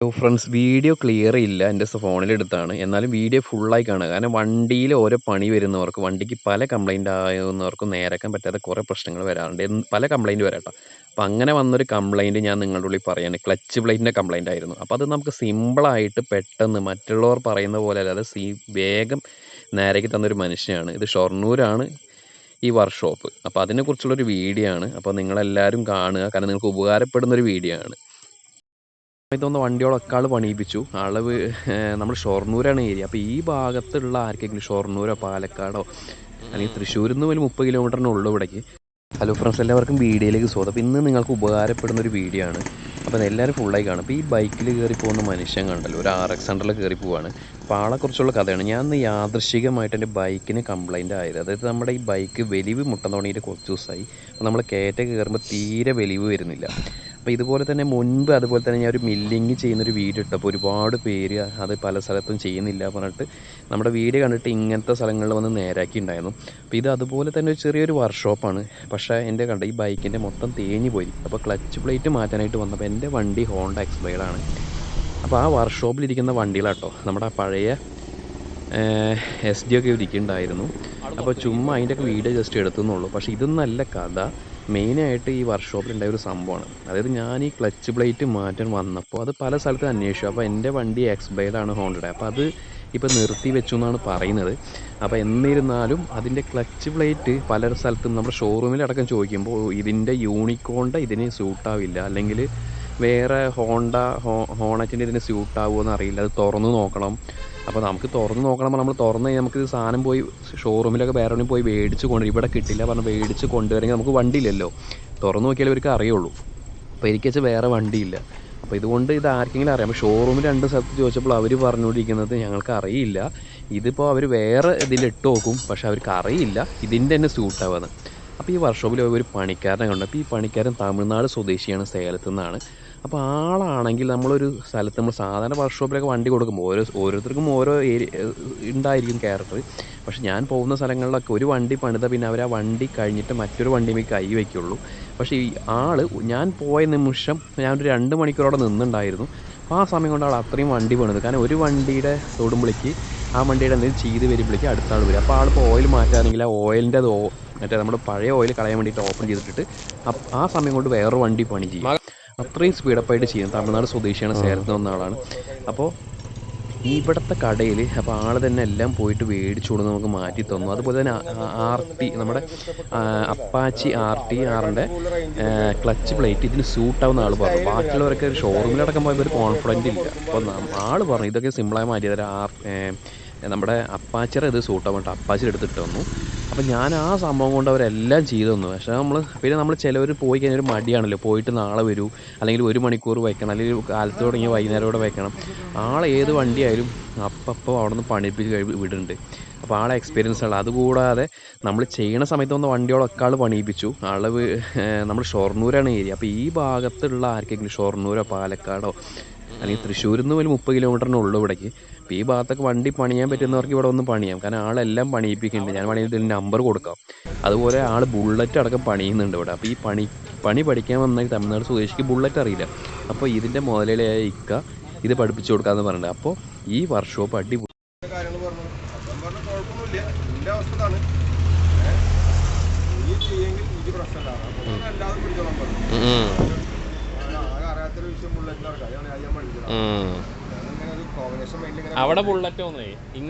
Hello friends video clear ഇല്ല എന്റെ ഫോണിലെടുത്താണ്. എന്നാലും വീഡിയോ ഫുള്ളായി കാണുക. കാരണം വണ്ടിയിൽ ഓരോ പണി വരുന്നവർക്ക് വണ്ടിക്ക് പല കംപ്ലൈന്റ് ആകുന്നവർക്കും നേരക്കാൻ പറ്റാത്ത കുറേ പ്രശ്നങ്ങൾ വരാറുണ്ട്. പല കംപ്ലൈന്റ് വരാട്ടോ. അപ്പോൾ അങ്ങനെ വന്നൊരു കംപ്ലൈന്റ് ഞാൻ നിങ്ങളുടെ ഉള്ളിൽ പറയാണ്. ക്ലച്ച് പ്ലേറ്റിന്റെ കംപ്ലൈന്റ് ആയിരുന്നു. അപ്പോൾ അത് നമുക്ക് സിമ്പിളായിട്ട് പെട്ടെന്ന് മറ്റുള്ളവർ പറയുന്ന പോലെ അല്ലാതെ സീ വേഗം നേരേക്ക് തന്നൊരു മനുഷ്യനാണ്. ഇത് ഷൊർണൂരാണ് ഈ വർക്ക്ഷോപ്പ് അപ്പോൾ അതിനെക്കുറിച്ചുള്ളൊരു വീഡിയോ ആണ്. അപ്പോൾ നിങ്ങളെല്ലാവരും കാണുക. കാരണം നിങ്ങൾക്ക് ഉപകാരപ്പെടുന്നൊരു വീഡിയോ ആണ്. ഇതൊന്ന് വണ്ടികളൊക്കെ ആൾ പണിയിപ്പിച്ചു. ആൾ നമ്മൾ ഷൊർണൂരാണ് ഏരിയ. അപ്പോൾ ഈ ഭാഗത്തുള്ള ആർക്കെങ്കിലും ഷൊർണൂരോ പാലക്കാടോ അല്ലെങ്കിൽ തൃശ്ശൂരിൽ നിന്ന് ഒരു മുപ്പത് കിലോമീറ്ററിനുള്ളൂ ഇവിടേക്ക്. ഹലോ ഫ്രണ്ട്സ് എല്ലാവർക്കും വീഡിയോയിലേക്ക് സ്വാഗതം. അപ്പോൾ ഇന്ന് നിങ്ങൾക്ക് ഉപകാരപ്പെടുന്ന ഒരു വീഡിയോ ആണ്. അപ്പോൾ എല്ലാവരും ഫുള്ളായി കാണും. അപ്പോൾ ഈ ബൈക്കിൽ കയറി പോകുന്ന മനുഷ്യൻ കണ്ടല്ലോ ഒരു ആർ എക്സ് ഹൺഡ്രഡിൽ കയറി പോവാണ്. അപ്പോൾ ആളെക്കുറിച്ചുള്ള കഥയാണ്. ഞാൻ ഇന്ന് യാദൃശികമായിട്ട് എന്റെ ബൈക്കിന് കംപ്ലൈന്റ് ആയത്. അതായത് നമ്മുടെ ഈ ബൈക്ക് വലിവ് മുട്ടം തുടങ്ങിയിട്ട് കുറച്ച് ദിവസമായി അപ്പോൾ നമ്മൾ കയറ്റ കയറുമ്പോൾ തീരെ വലിവ് വരുന്നില്ല. അപ്പോൾ ഇതുപോലെ തന്നെ മുൻപ് അതുപോലെ തന്നെ ഞാൻ ഒരു മില്ലിങ് ചെയ്യുന്നൊരു വീഡിയോ ഇട്ടപ്പോൾ ഒരുപാട് പേര് അത് പല സ്ഥലത്തും ചെയ്യുന്നില്ല പറഞ്ഞിട്ട് നമ്മുടെ വീഡിയോ കണ്ടിട്ട് ഇങ്ങനത്തെ സ്ഥലങ്ങളിൽ വന്ന് നേരാക്കി ഉണ്ടായിരുന്നു അപ്പോൾ ഇത് അതുപോലെ തന്നെ ഒരു ചെറിയൊരു വർക്ക്ഷോപ്പാണ് പക്ഷേ എന്റെ കണ്ട ഈ ബൈക്കിന്റെ മൊത്തം തേഞ്ഞു പോയി. അപ്പോൾ ക്ലച്ച് പ്ലേറ്റ് മാറ്റാനായിട്ട് വന്നപ്പോൾ എന്റെ വണ്ടി ഹോണ്ട എക്സ്പ്ലൈഡാണ് അപ്പോൾ ആ വർക്ക്ഷോപ്പിലിരിക്കുന്ന വണ്ടികളാട്ടോ. നമ്മുടെ പഴയ എസ് ഡി ഒക്കെ ഇരിക്കുന്നുണ്ടായിരുന്നു അപ്പോൾ ചുമ്മാ അതിന്റെയൊക്കെ വീഡിയോ ജസ്റ്റ് എടുത്തുന്നുള്ളൂ. പക്ഷേ ഇതൊന്നല്ല കഥ. മെയിനായിട്ട് ഈ വർക്ക്ഷോപ്പിലുണ്ടായ ഒരു സംഭവമാണ്. അതായത് ഞാൻ ഈ ക്ലച്ച് പ്ലേറ്റ് മാറ്റാൻ വന്നപ്പോൾ അത് പല സ്ഥലത്ത് അന്വേഷിച്ചു. അപ്പോൾ എന്റെ വണ്ടി എക്സ് ബ്ലേഡാണ് ഹോണ്ടയുടെ അപ്പോൾ അത് ഇപ്പോൾ നിർത്തി വെച്ചു എന്നാണ് പറയുന്നത്. അപ്പോൾ എന്നിരുന്നാലും അതിന്റെ ക്ലച്ച് പ്ലേറ്റ് പല സ്ഥലത്തും നമ്മുടെ ഷോറൂമിലടക്കം ചോദിക്കുമ്പോൾ ഇതിന്റെ യൂണിക്കോണിന്റെ ഇതിന് സ്യൂട്ടാവില്ല അല്ലെങ്കിൽ വേറെ ഹോണ്ട ഹോ ഹോണറ്റിന്റെ ഇതിന് സ്യൂട്ടാവുമോ എന്ന് അറിയില്ല അത് തുറന്ന് നോക്കണം. അപ്പോൾ നമുക്ക് തുറന്ന് നോക്കണം നമ്മൾ തുറന്ന് നമുക്ക് സാധനം പോയി ഷോറൂമിലൊക്കെ വേറെ പോയി മേടിച്ച് കൊണ്ട് ഇവിടെ കിട്ടില്ല പറഞ്ഞ് മേടിച്ച് കൊണ്ടുവരെങ്കിൽ നമുക്ക് വണ്ടിയില്ലല്ലോ. തുറന്ന് നോക്കിയാലേ അവർക്ക് അറിയുള്ളൂ. അപ്പോൾ എനിക്ക് വെച്ചാൽ വേറെ വണ്ടിയില്ല. അപ്പോൾ ഇതുകൊണ്ട് ഇത് ആർക്കെങ്കിലും അറിയാം. അപ്പോൾ ഷോറൂമിൽ രണ്ട് സ്ഥലത്ത് ചോദിച്ചപ്പോൾ അവർ പറഞ്ഞുകൊണ്ടിരിക്കുന്നത് ഞങ്ങൾക്ക് അറിയില്ല. ഇതിപ്പോൾ അവർ വേറെ ഇതിലിട്ട് നോക്കും. പക്ഷെ അവർക്ക് അറിയില്ല. ഇതിന്റെ തന്നെ സ്യൂട്ടാവുന്നത് അപ്പോൾ ഈ വർക്ക്ഷോപ്പിൽ ഒരു പണിക്കാരനെ കണ്ടു. അപ്പോൾ ഈ പണിക്കാരൻ തമിഴ്നാട് സ്വദേശിയാണ് സേലത്തു നിന്നാണ്. അപ്പോൾ ആളാണെങ്കിൽ നമ്മളൊരു സ്ഥലത്ത് നമ്മൾ സാധാരണ വർക്ക്ഷോപ്പിലൊക്കെ വണ്ടി കൊടുക്കുമ്പോൾ ഓരോ ഓരോരുത്തർക്കും ഓരോ ഏരിയ ഉണ്ടായിരിക്കും ക്യാരക്ടർ പക്ഷെ ഞാൻ പോകുന്ന സ്ഥലങ്ങളിലൊക്കെ ഒരു വണ്ടി പണിത പിന്നെ അവർ ആ വണ്ടി കഴിഞ്ഞിട്ട് മറ്റൊരു വണ്ടിമേ കൈ വയ്ക്കുള്ളൂ പക്ഷേ ഈ ആൾ ഞാൻ പോയ നിമിഷം ഞാനൊരു രണ്ട് മണിക്കൂറോടെ നിന്നുണ്ടായിരുന്നു. അപ്പോൾ ആ സമയം കൊണ്ട് ആൾ അത്രയും വണ്ടി പണിത്. കാരണം ഒരു വണ്ടിയുടെ തൊടുമ്പോഴേക്ക് ആ വണ്ടിയുടെ എന്തെങ്കിലും ചെയ്ത് വരുമ്പോഴേക്ക് അടുത്ത ആൾ വരും. അപ്പോൾ ആളിപ്പോൾ ഓയിൽ മാറ്റാണെങ്കിൽ ആ ഓയിലിന്റെ മറ്റേ നമ്മുടെ പഴയ ഓയിൽ കളയാൻ വേണ്ടിയിട്ട് ഓപ്പൺ ചെയ്തിട്ടിട്ട് ആ സമയം കൊണ്ട് വേറൊരു വണ്ടി പണി ചെയ്യും. അത്രയും സ്പീഡപ്പായിട്ട് ചെയ്യും തമിഴ്നാട് സ്വദേശിയാണ്. സേലത്ത് വന്ന ആളാണ്. അപ്പോൾ ഈ ഇവിടുത്തെ കടയിൽ അപ്പോൾ ആൾ തന്നെ എല്ലാം പോയിട്ട് മേടിച്ചു കൊടുത്ത് നമുക്ക് മാറ്റി തന്നു. അതുപോലെ തന്നെ ആർ ടി നമ്മുടെ അപ്പാച്ചി ആർ ടി ആറിന്റെ ക്ലച്ച് പ്ലേറ്റ് ഇതിന് സൂട്ടാവുന്ന ആൾ പറഞ്ഞു. ബാക്കിയുള്ളവരൊക്കെ ഷോറൂമിലടക്കം പോയപ്പോൾ ഒരു കോൺഫിഡന്റ് ഇല്ല. അപ്പോൾ ആൾ പറഞ്ഞു ഇതൊക്കെ സിമ്പിളായി മാറ്റിയത് ആർ നമ്മുടെ അപ്പാച്ചിയുടെ ഇത് സൂട്ടാവും അപ്പാച്ചിയുടെ എടുത്തിട്ട് വന്നു അപ്പം ഞാൻ ആ സംഭവം കൊണ്ട് അവരെല്ലാം ചെയ്തു തന്നു. പക്ഷേ നമ്മൾ പിന്നെ നമ്മൾ ചിലവർ പോയി കഴിഞ്ഞാൽ ഒരു മടിയാണല്ലോ. പോയിട്ട് നാളെ വരൂ. അല്ലെങ്കിൽ ഒരു മണിക്കൂർ വയ്ക്കണം. അല്ലെങ്കിൽ കാലത്ത് തുടങ്ങി വൈകുന്നേരം കൂടെ വയ്ക്കണം. ആളെ ഏത് വണ്ടിയായാലും അപ്പം അവിടെ നിന്ന് പണിപ്പിച്ച് കഴി വിടുന്നുണ്ട്. അപ്പോൾ ആളെ എക്സ്പീരിയൻസ് ഉള്ള അതുകൂടാതെ നമ്മൾ ചെയ്യണ സമയത്ത് വന്ന വണ്ടികളൊക്കെ ആൾ പണിയിപ്പിച്ചു. ആൾ നമ്മൾ ഷൊർണൂരാണ് ഏരിയ. അപ്പോൾ ഈ ഭാഗത്തുള്ള ആർക്കെങ്കിലും ഷൊർണൂരോ പാലക്കാടോ അല്ലെങ്കിൽ തൃശ്ശൂരിൽ നിന്ന് ഒരു മുപ്പത് കിലോമീറ്ററിനുള്ളൂ ഇവിടേക്ക്. അപ്പോൾ ഈ ഭാഗത്തൊക്കെ വണ്ടി പണിയാൻ പറ്റുന്നവർക്ക് ഇവിടെ ഒന്ന് പണിയാം. കാരണം ആളെല്ലാം പണിയിപ്പിക്കുന്നുണ്ട്. ഞാൻ ഇതിൽ നമ്പർ കൊടുക്കാം. അതുപോലെ ആൾ ബുള്ളറ്റ് അടക്കം പണിയുന്നുണ്ട് ഇവിടെ. അപ്പോൾ ഈ പണി പണി പഠിക്കാൻ വന്നെങ്കിൽ തമിഴ്നാട് സ്വദേശിക്ക് ബുള്ളറ്റ് അറിയില്ല. അപ്പോൾ ഇതിന്റെ മുതലാളിയായ ഇക്ക ഇത് പഠിപ്പിച്ചു കൊടുക്കാമെന്ന് പറഞ്ഞിട്ടുണ്ട്. അപ്പോൾ ഈ വർക്ക്ഷോപ്പ് അടിപൊളി. അപ്പം അവസ്ഥ അപ്പം അവിടെ ബുള്ളറ്റ് ഒന്നേ